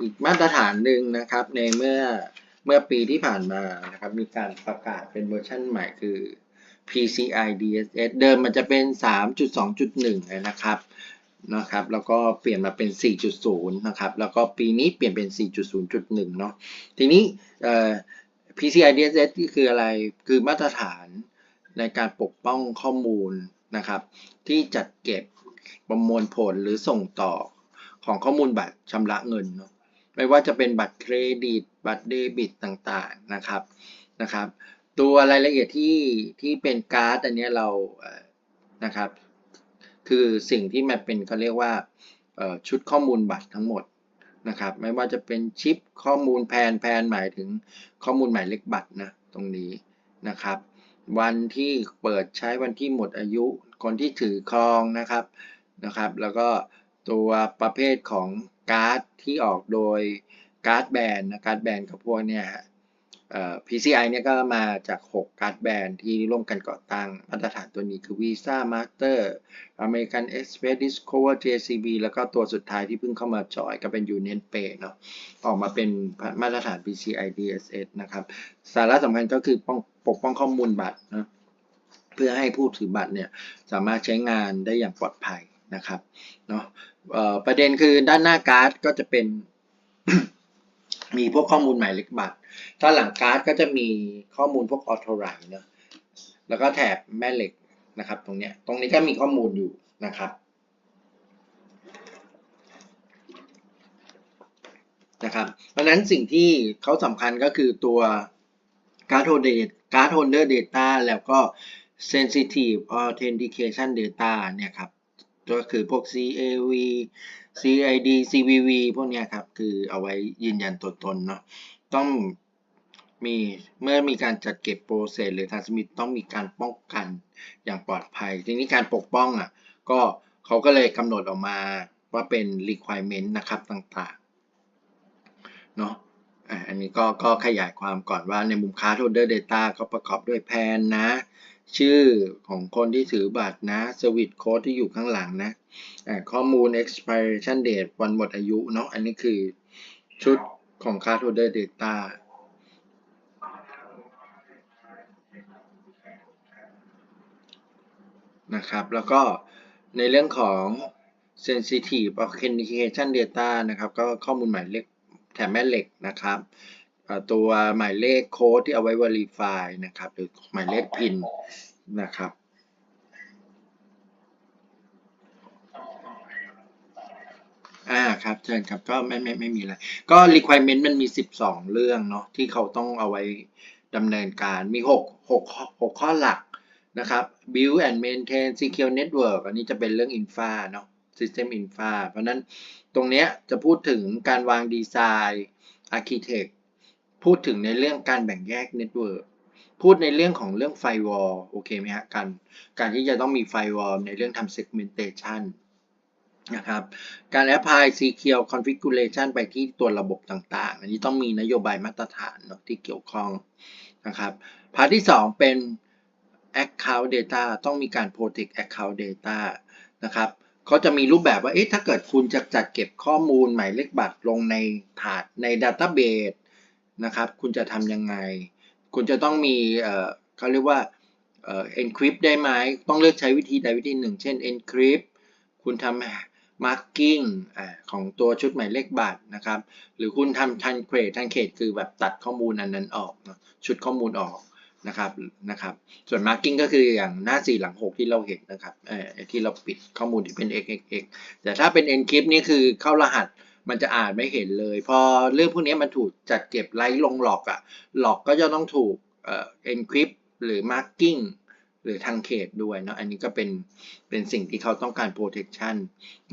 อีกมาตรฐานหนึ่งนะครับ ในเมื่อเมื่อปีที่ผ่านมานะครับ มีการประกาศเป็นเวอร์ชันใหม่คือ PCI DSS เดิมมันจะเป็น 3.2.1 นะครับนะครับ แล้วก็เปลี่ยนมาเป็น 4.0 นะครับ แล้วก็ปีนี้เปลี่ยนเป็น 4.0.1 เนาะทีนี้ PCI DSS ที่คืออะไรคือมาตรฐานในการปกป้องข้อมูลนะครับ ที่จัดเก็บประมวลผลหรือส่งต่อ ของข้อมูลบัตรชำระเงินเนาะไม่ว่าจะเป็นบัตรเครดิต บัตรเดบิตต่างๆนะครับนะครับ ตัวรายละเอียดที่ที่เป็นการ์ดอันนี้เรานะครับ คือสิ่งที่มันเป็นเขาเรียกว่าชุดข้อมูลบัตรทั้งหมดนะครับ ไม่ว่าจะเป็นชิปข้อมูลแพนแพนหมายถึงข้อมูลหมายเลขบัตรนะตรงนี้นะครับ วันที่เปิดใช้วันที่หมดอายุ คนที่ถือครองนะครับนะครับ แล้วก็ ตัวประเภทของการ์ดที่ออกโดยการ์ดแบรนด์นะการ์ดแบรนด์กับพวกเนี่ยฮะเอ่อ PCI เนี่ยก็มาจาก 6 การ์ดแบรนด์ที่ร่วมกันก่อตั้งมาตรฐานตัวนี้คือ Visa Master American Express Discover JCB แล้วก็ตัวสุดท้ายที่เพิ่งเข้ามาจอยก็เป็น Union Pay เนาะออกมาเป็นมาตรฐาน PCI DSS นะครับ สาระสำคัญก็คือป้องปกป้องข้อมูลบัตรนะเพื่อให้ผู้ถือบัตรเนี่ยสามารถใช้งานได้อย่างปลอดภัยนะครับเนาะ ประเด็นคือด้านหน้าการ์ดก็จะเป็น มีพวกข้อมูลหมายเลขบัตรถ้านหลังการ์ดก็จะมีข้อมูลพวกออโตไรเนาะแล้วก็แถบแม่เหล็กนะครับ ตรงเนี้ยตรงนี้ก็มีข้อมูลอยู่นะครับนะครับ เพราะนั้นสิ่งที่เขาสำคัญก็คือตัวการ์ดโฮเดตการ์ดโฮเดอร์เดต้าแล้วก็ sensitive authentication data เนี่ยครับ ก็คือพวก CAV CID CVV พวกนี้ครับ คือเอาไว้ยืนยันตัวตนเนาะต้องมีเมื่อมีการจัดเก็บโปรเซสหรือ transmit ต้องมีการป้องกันอย่างปลอดภัย ทีนี้การปกป้องอะก็เขาก็เลยกำหนดออกมาว่าเป็น requirement นะครับต่างๆเนาะอะอันนี้ก็ก็ขยายความก่อนว่าในมุม card holder data ก็ประกอบด้วยแพนนะ ชื่อของคนที่ถือบัตรนะสวิตโค้ดที่อยู่ข้างหลังนะะข้อมูล expiration date วันหมดอายุเนาะอันนี้คือชุดของ card holder data นะครับ แล้วก็ในเรื่องของ sensitive authentication data นะครับ ก็ข้อมูลหมายเลขแถมแม่เหล็กนะครับ ตัวหมายเลขโค้ดที่เอาไว้ verify นะครับ หรือหมายเลข PIN นะครับอ่าครับเชิญครับก็ไม่ไม่ไม่มีอะไร ก็ requirement มันมี 12 เรื่องเนาะที่เขาต้องเอาไว้ดำเนินการมี 6 6 6 ข้อหลักนะครับ build and maintain secure network อันนี้จะเป็นเรื่อง infra เนาะ system infra เพราะนั้นตรงเนี้ยจะพูดถึงการวางดีไซน์ architect พูดถึงในเรื่องการแบ่งแยก network พูดในเรื่องของเรื่อง firewall โอเคไหมฮะการการที่จะต้องมี firewall ในเรื่องทำ segmentation นะครับการ apply secure configuration ไปที่ตัวระบบต่างๆ อันนี้ต้องมีนโยบายมาตรฐานเนาะที่เกี่ยวข้องนะครับพาร์ทที่ 2 เป็น account data ต้องมีการ protect account data นะครับเขาจะมีรูปแบบว่าเอ๊ะถ้าเกิดคุณจะจัดเก็บข้อมูลหมายเลขบัตรลงในถาดใน database นะครับ คุณจะทำยังไง คุณจะต้องมีเขาเรียกว่าเอ่อ encrypt ได้ไหม ต้องเลือกใช้วิธีใดวิธีหนึ่ง เช่น encrypt คุณทำ marking อของตัวชุดหมายเลขบัตรนะครับ หรือคุณทำ truncate truncate คือแบบตัดข้อมูลอันนั้นออก ชุดข้อมูลออกนะครับนะครับ ส่วน marking ก็คืออย่างหน้า 4 หลัง 6 ที่เราเห็นนะครับเอ่อที่เราปิดข้อมูลที่เป็น xxx แต่ถ้าเป็น encrypt นี่คือเข้ารหัส มันจะอ่านไม่เห็นเลย พอเรื่องพวกนี้มันถูกจัดเก็บไล่ลงหลอกอะหลอกก็จะต้องถูกเอ่อ encrypt หรือ marking หรือทางเขตด้วยเนาะอันนี้ก็เป็นเป็นสิ่งที่เขาต้องการ protection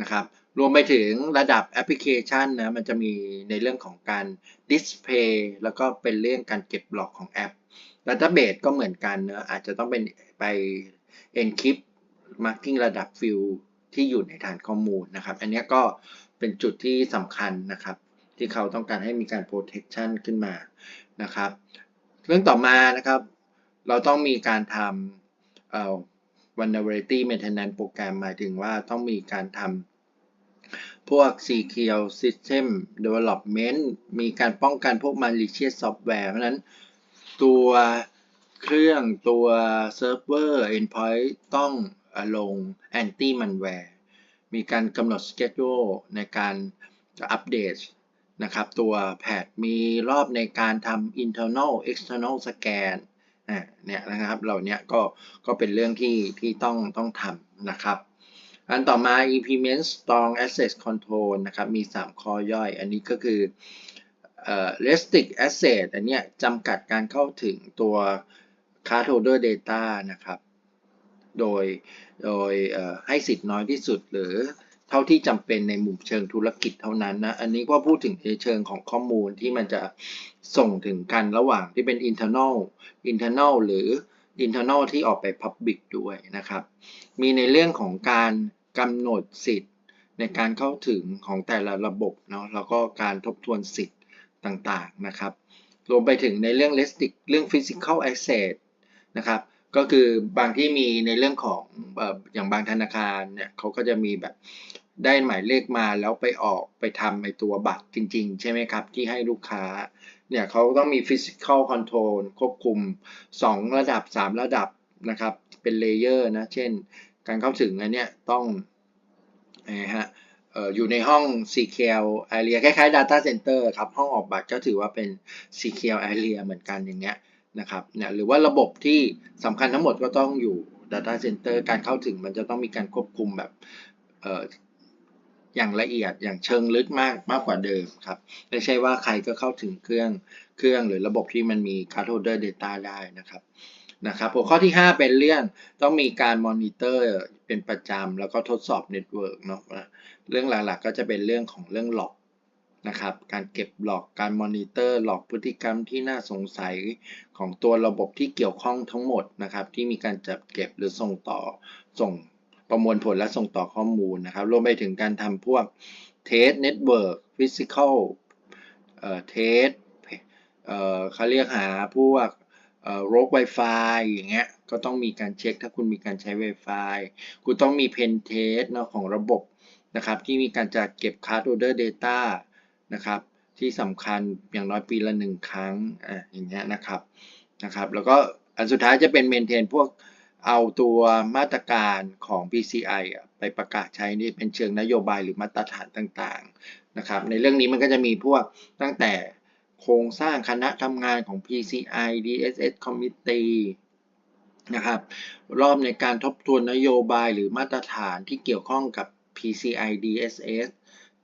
นะครับรวมไปถึงระดับแอปพลิเคชันนะมันจะมีในเรื่องของการ display แล้วก็เป็นเรื่องการเก็บหลอกของแอป database ก็เหมือนกันเนะอาจจะต้องเป็นไป encrypt marking ระดับ field ที่อยู่ในฐานข้อมูลนะครับ อันนี้ก็ เป็นจุดที่สำคัญนะครับ ที่เขาต้องการให้มีการ protection ขึ้นมานะครับ เรื่องต่อมานะครับ เราต้องมีการทำเอ่อ vulnerability maintenance โปรแกรมหมายถึงว่าต้องมีการทำพวก Secure System Development มีการป้องกันพวก malicious software เพราะนั้นตัวเครื่องตัวเซิร์ฟเวอร์ endpoint ต้องลง anti malware มีการกำหนด schedule ในการอัปเดตนะครับตัวแพทมีรอบในการทำ internal external scan อ่าเนี่ยนะครับเหล่าเนี้ยก็ก็เป็นเรื่องที่ที่ต้องต้องทำนะครับอันต่อมา implement strong access control นะครับมี 3 ข้อย่อย อันนี้ก็คือออ restrict access อันเนี้ยจำกัดการเข้าถึงตัว card holder data นะครับ โดยโดยให้สิทธิ์น้อยที่สุดหรือเท่าที่จำเป็นในมุมเชิงธุรกิจเท่านั้นนะ อันนี้ก็พูดถึงในเชิงของข้อมูลที่มันจะส่งถึงกันระหว่างที่เป็น internal internal หรือ internal ที่ออกไป public ด้วยนะครับ มีในเรื่องของการกำหนดสิทธิ์ในการเข้าถึงของแต่ละระบบเนาะ แล้วก็การทบทวนสิทธิ์ต่างๆนะครับ รวมไปถึงในเรื่อง restrict เรื่อง physical access นะครับ ก็คือบางที่มีในเรื่องของเอ่อย่างบางธนาคารเนี่ยเขาก็จะมีแบบได้หมายเลขมาแล้วไปออกไปทำไอตัวบัตรจริง ๆ ใช่ไหมครับ ที่ให้ลูกค้าเนี่ยเขาต้องมี physical control ควบคุม 2 ระดับ 3 ระดับนะครับ เป็นเลเยอร์นะ เช่น การเข้าถึงอันเนี้ยต้องนะฮะเอ่ออยู่ในห้อง CQL area คล้ายๆ data center ครับ ห้องออกบัตรก็ถือว่าเป็น CQL area เหมือนกันอย่างเงี้ย นะครับเนี่ยหรือว่าระบบที่สำคัญทั้งหมดก็ต้องอยู่ data center การเข้าถึงมันจะต้องมีการควบคุมแบบเอ่ออย่างละเอียดอย่างเชิงลึกมากมากกว่าเดิมครับ ไม่ใช่ว่าใครก็เข้าถึงเครื่องเครื่องหรือระบบที่มันมี card holder data ได้นะครับนะครับหัวข้อที่ 5 เป็นเรื่องต้องมีการมอนิเตอร์เป็นประจำแล้วก็ทดสอบเน็ตเวิร์กเนาะเรื่องหลักๆก็จะเป็นเรื่องของเรื่องหลอก นะครับ การเก็บหลอกการมอนิเตอร์หลอกพฤติกรรมที่น่าสงสัยของตัวระบบที่เกี่ยวข้องทั้งหมดนะครับ ที่มีการจัดเก็บหรือส่งต่อส่งประมวลผลและส่งต่อข้อมูลนะครับรวมไปถึงการทำพวกเทสเน็ตเวิร์กฟิสิกอลเอ่อเทสเอ่อเขาเรียกหาพวกเอ่อโรค Wi-Fi อย่างเงี้ยก็ต้องมีการเช็คถ้าคุณมีการใช้ Wi-Fi คุณต้องมี Pen Test เนาะของระบบนะครับที่มีการจัดเก็บ Card Holder Data นะครับ ที่สำคัญอย่างน้อยปีละหนึ่งครั้งอะอย่างเงี้ยนะครับนะครับ แล้วก็อันสุดท้ายจะเป็น Maintain พวกเอาตัวมาตรการของ PCI ไปประกาศใช้นี่เป็นเชิงนโยบายหรือมาตรฐานต่างๆนะครับ ในเรื่องนี้มันก็จะมีพวกตั้งแต่โครงสร้างคณะทำงานของ PCI DSS Committee นะครับ รอบในการทบทวนนโยบายหรือมาตรฐานที่เกี่ยวข้องกับ PCI DSS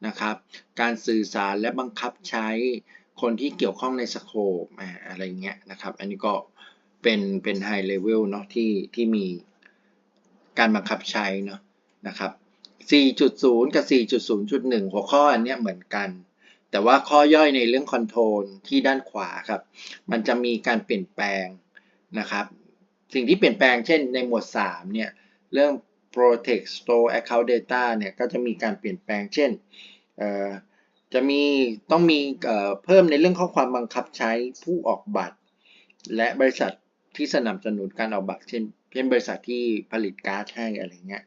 นะครับ การสื่อสารและบังคับใช้คนที่เกี่ยวข้องในสโคปอะไรเงี้ยนะครับ อันนี้ก็เป็นเป็น High Level เนาะที่ที่มีการบังคับใช้เนาะนะครับ 4.0 กับ 4.0.1 หัวข้ออันเนี้ยเหมือนกัน แต่ว่าข้อย่อยในเรื่องคอนโทรลที่ด้านขวาครับ มันจะมีการเปลี่ยนแปลงนะครับ สิ่งที่เปลี่ยนแปลงเช่นในหมวด 3 เนี่ย เรื่อง protect store account data เนี่ยก็จะมีการเปลี่ยนแปลง เช่น จะมีต้องมีเพิ่มในเรื่องข้อความบังคับใช้ผู้ออกบัตร และบริษัทที่สนับสนุนการออกบัตร เช่นเช่นบริษัทที่ผลิตการ์ดให้อะไรเงี้ย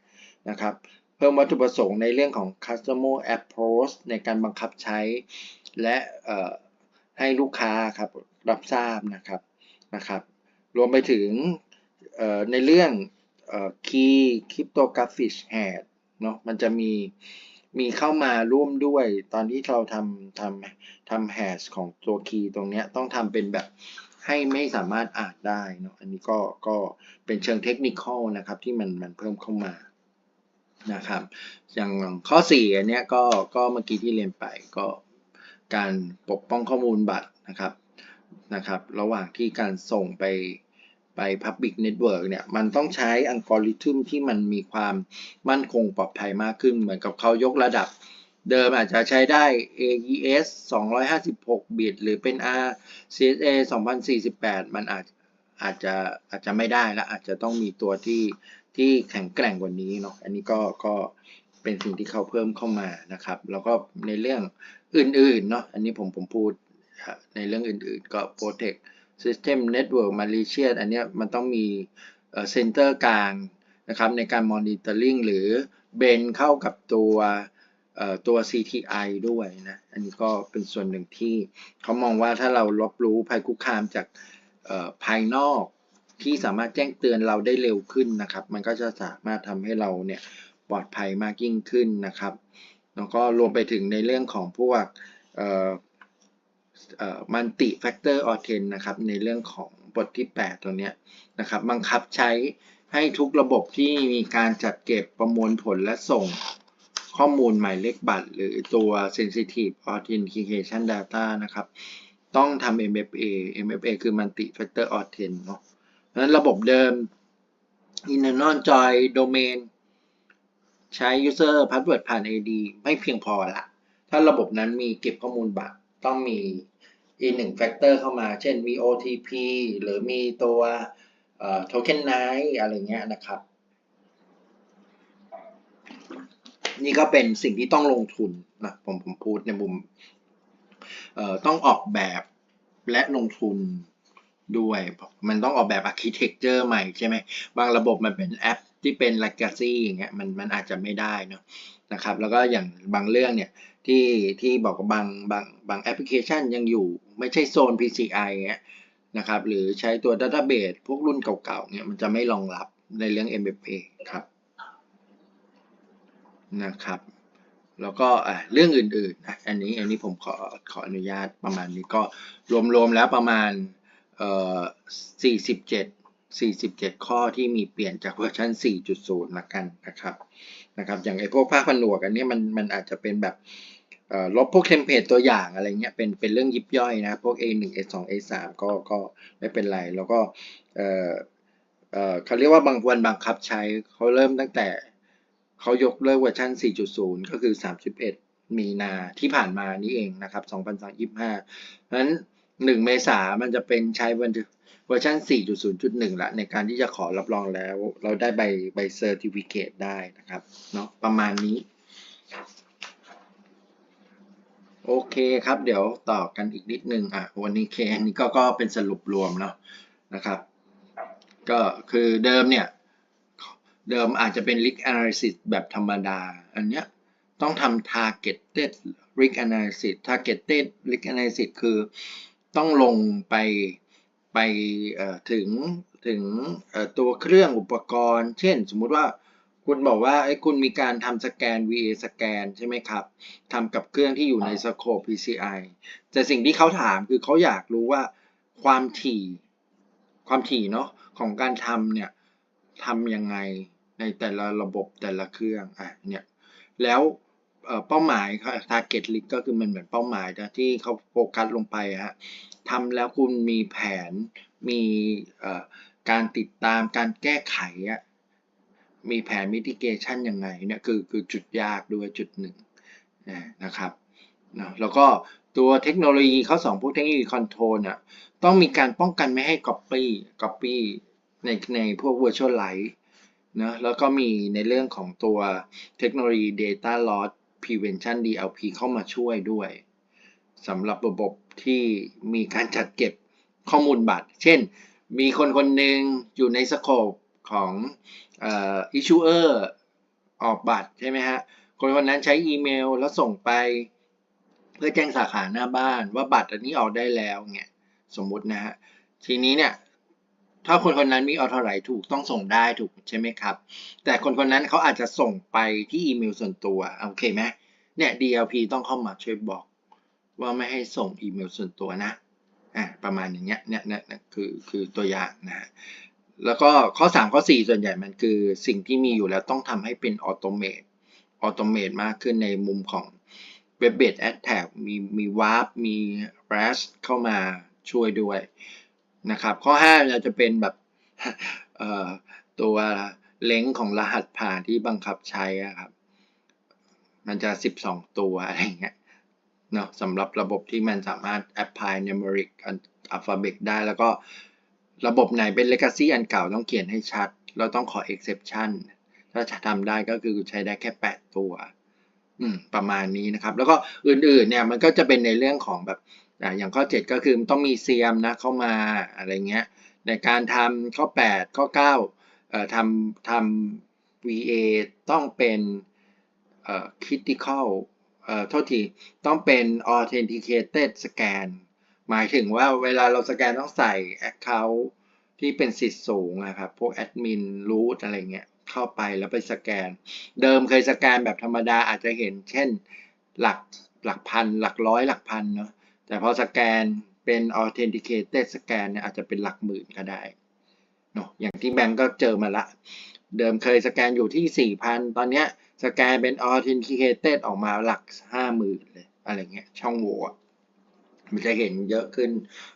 นะครับ เพิ่มวัตถุประสงค์ในเรื่องของ customer approach ในการบังคับใช้ และให้ลูกค้าครับรับทราบนะครับนะครับ รวมไปถึงในเอ่อง ในเรื่องเอ่อ key cryptographic hash เนาะมันจะมีมีเข้ามาร่วมด้วยตอนที่เราทำทำทำ hash ของตัว key ตรงเนี้ยต้องทำเป็นแบบให้ไม่สามารถอ่านได้เนาะอันนี้ก็ก็เป็นเชิงเทคนิคนะครับที่มันมันเพิ่มเข้ามานะครับ อย่างข้อ 4 อันเนี้ยก็ก็เมื่อกี้ที่เรียนไปก็การปกป้องข้อมูลบัตรนะครับนะครับ ระหว่างที่การส่งไป ไป Public Network เนี่ยมันต้องใช้อัลกอริทึมที่มันมีความมั่นคงปลอดภัยมากขึ้น เหมือนกับเขายกระดับ เดิมอาจจะใช้ได้ AES 256 บิต หรือเป็น RCSA 2048 มันอาจอาจจะอาจจะไม่ได้แล้วอาจจะต้องมีตัวที่ที่แข็งแกร่งกว่านี้เนาะอันนี้ก็ก็เป็นสิ่งที่เขาเพิ่มเข้ามานะครับ แล้วก็ในเรื่องอื่นๆเนาะอันนี้ผมผมพูดในเรื่องอื่นๆก็ protect system network malicious อันนี้มันต้องมีเซ็นเตอร์กลางนะครับในการ monitoring หรือเบนเข้ากับตัวตัว CTI ด้วยนะ อันนี้ก็เป็นส่วนหนึ่งที่เขามองว่าถ้าเรารับรู้ภัยคุกคามจากภายนอกที่สามารถแจ้งเตือนเราได้เร็วขึ้นนะครับ มันก็จะสามารถทำให้เราเนี่ยปลอดภัยมากยิ่งขึ้นนะครับ แล้วก็รวมไปถึงในเรื่องของพวก มันติแฟกเตอร์ออเทนนะครับในเรื่องของบทที่ 8ตรงเนี้ยนะครับบังคับใช้ให้ทุกระบบที่มีการจัดเก็บประมวลผลและส่งข้อมูลหมายเลขบัตร หรือตัว sensitive authentication data นะครับ ต้องทำ MFA MFA คือ multi factor authent เนาะเพราะฉะนั้นระบบเดิม internal joy domain ใช้ user password ผ่าน ID ไม่เพียงพอละ ถ้าระบบนั้นมีเก็บข้อมูลบัตร ต้องมีอีกหนึ่งแฟกเตอร์เข้ามา เช่นมี OTP หรือมีตัวเอ่อ tokenize อะไรเงี้ยนะครับ นี่ก็เป็นสิ่งที่ต้องลงทุนนะผมผมพูดในมุมต้องออกแบบและลงทุนด้วย มันต้องออกแบบ architecture ใหม่ใช่ไหม บางระบบมันเป็นแอปที่เป็น legacy อย่างเงี้ยมันมันอาจจะไม่ได้เนอะ นะครับแล้วก็อย่างบางเรื่องเนี่ยที่ที่บอกว่าบางบางบางแอปพลิเคชันยังอยู่ไม่ใช่โซน PCI เงี้ยนะครับหรือใช้ตัว database พวกรุ่นเก่าๆเนี่ยมันจะไม่รองรับในเรื่อง MFA ครับนะครับ แล้วก็อะเรื่องอื่นๆนะอันนี้อันนี้ผมขอขออนุญาตประมาณนี้ก็รวมๆแล้วประมาณเอ่อ47 47 ข้อที่มีเปลี่ยนจากเวอร์ชัน4.0 ละกันนะครับนะครับ อย่างไอ้พวกภาคผนวกอันนี้มันมันอาจจะเป็นแบบลบพวกเทมเพลตตัวอย่างอะไรเงี้ยเป็นเป็นเรื่องยิบย่อยนะ พวก A1 A2 A3 ก็ก็ไม่เป็นไร แล้วก็เออเออเขาเรียกว่าบางวันบังคับใช้เขาเริ่มตั้งแต่เขายกเลิกเวอร์ชัน4.0 ก็คือ 31 มีนาที่ผ่านมานี้เองนะครับ 2025เพราะฉะนั้น 1 เมษามันจะเป็นใช้ เวอร์ชัน4.0.1 ละในการที่จะขอรับรองแล้ว เราได้ใบใบเซอร์ติฟิเคตได้นะครับเนาะประมาณนี้ โอเคครับ เดี๋ยวต่อกันอีกนิดนึงอะวันนี้เคอันนี้ก็ก็เป็นสรุปรวมเนาะนะครับ ก็คือเดิมเนี่ย เดิมอาจจะเป็น risk analysis แบบธรรมดา อันเนี้ยต้องทำ targeted risk analysis targeted risk analysis คือต้องลงไป ไปเอ่อถึงถึงเอ่อตัวเครื่องอุปกรณ์ เช่น สมมุติว่าคุณบอกว่าไอ้ยคุณมีการทำสแกน VA สแกนใช่ไหมครับทำกับเครื่องที่อยู่ใน scope PCI แต่สิ่งที่เขาถามคือเขาอยากรู้ว่าความถี่ความถี่เนาะของการทำเนี่ยทำยังไงในแต่ละระบบแต่ละเครื่องอะเนี่ยแล้ว เอ่อเป้าหมาย target list ก็คือมันเหมือนเป้าหมายนะที่เขาโฟกัสลงไปฮะทำแล้วคุณมีแผนมีเอ่อการติดตามการแก้ไขอะมีแผน mitigation ยังไงเนี่ยคือคือจุดยากด้วยจุดหนึ่งนะครับนะแล้วก็ตัวเทคโนโลยีเขาสองพวกเทคโนโลยีคอนโทรลอะต้องมีการป้องกันไม่ให้ copy copy ในในพวก virtualize นะแล้วก็มีในเรื่องของตัวเทคโนโลยี data loss prevention DLP เข้ามาช่วยด้วยสำหรับระบบที่มีการจัดเก็บข้อมูลบัตร เช่น มีคนคนหนึ่งอยู่ในสโคปของอ่อ issuer ออกบัตรใช่ไหมฮะ คนคนนั้นใช้อีเมลแล้วส่งไป เพื่อแจ้งสาขาหน้าบ้านว่าบัตรอันนี้ออกได้แล้วเนี่ยสมมุตินะฮะ ทีนี้เนี่ย ถ้าคนคนนั้นมีออโทไรถูกต้องส่งได้ถูกใช่ไหมครับ แต่คนคนนั้นเขาอาจจะส่งไปที่อีเมลส่วนตัวโอเคไหมเนี่ย DLP ต้องเข้ามาช่วยบอก ว่าไม่ให้ส่งอีเมลส่วนตัวนะอะประมาณอย่างเงี้ยเนี่ยเนี่ยคือคือตัวอย่างนะฮะแล้วก็ข้อ 3 ข้อ 4 ส่วนใหญ่มันคือสิ่งที่มีอยู่แล้วต้องทำให้เป็นออโตเมตออโตเมตมากขึ้นในมุมของ Web Based Attack มีมี Warp มี Rash เข้ามาช่วยด้วย นะครับ ข้อ5เราจะเป็นแบบตัวเล้งของรหัสผ่านที่บังคับใช้ครับ มันจะ 12 ตัวอะไรเงี้ยเนาะสำหรับระบบที่มันสามารถ apply numeric alphabet ได้ แล้วก็ระบบไหนเป็น legacy อันเก่าต้องเขียนให้ชัด เราต้องขอ exception ถ้าจะทำได้ก็คือใช้ได้แค่ 8 ตัวประมาณนี้นะครับ แล้วก็อื่นๆเนี่ยมันก็จะเป็นในเรื่องของแบบ อ่าอย่างข้อ 7 ก็คือต้องมีเซียมนะเข้ามาอะไรเงี้ยในการทำข้อ 8 ข้อ9เอ่อทำทำ VA ต้องเป็นเอ่อ critical เอ่อโทษทีต้องเป็น authenticated scan หมายถึงว่าเวลาเราสแกนต้องใส่ account ที่เป็นสิทธิ์สูงนะครับ พวกแอดมินรูทอะไรเงี้ยเข้าไปแล้วไปสแกน เดิมเคยสแกนแบบธรรมดาอาจจะเห็นเช่นหลักหลักพัน หลักร้อยหลักพันเนาะ แต่พอสแกนเป็น authenticated scan เนี่ยอาจจะเป็นหลักหมื่นก็ได้เนาะอย่างที่แบงก์ก็เจอมาละ เดิมเคยสแกนอยู่ที่ 4,000 ตอนเนี้ยสแกนเป็น authenticated ออกมาหลัก 50,000 เลย อะไรเงี้ยช่องโหว่มันจะเห็นเยอะขึ้น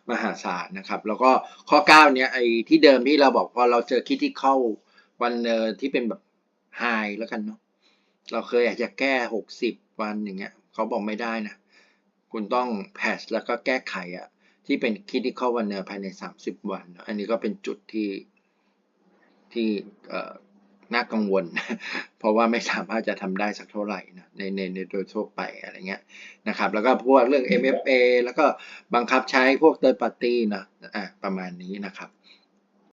มหาศาลนะครับ แล้วก็ข้อ 9 เนี้ยไอ้ที่เดิมที่เราบอกพอเราเจอ critical วันเนอร์ที่เป็นแบบ high แล้วกันเนาะเราเคยอยากจะแก้ 60 วันอย่างเงี้ยเขาบอกไม่ได้นะ คุณต้องแพสแล้วก็แก้ไขอะที่เป็นขีดที่เข้าวันเนอร์ภายใน 30 วัน อันนี้ก็เป็นจุดที่ที่น่ากังวล เพราะว่าไม่สามารถจะทำได้สักเท่าไหร่นะในในในโดยทั่วไปอะไรเงี้ยนะครับ แล้วก็พวกเรื่อง MFA แล้วก็บังคับใช้พวกเตอร์ปาร์ตี้นะอะประมาณนี้นะครับ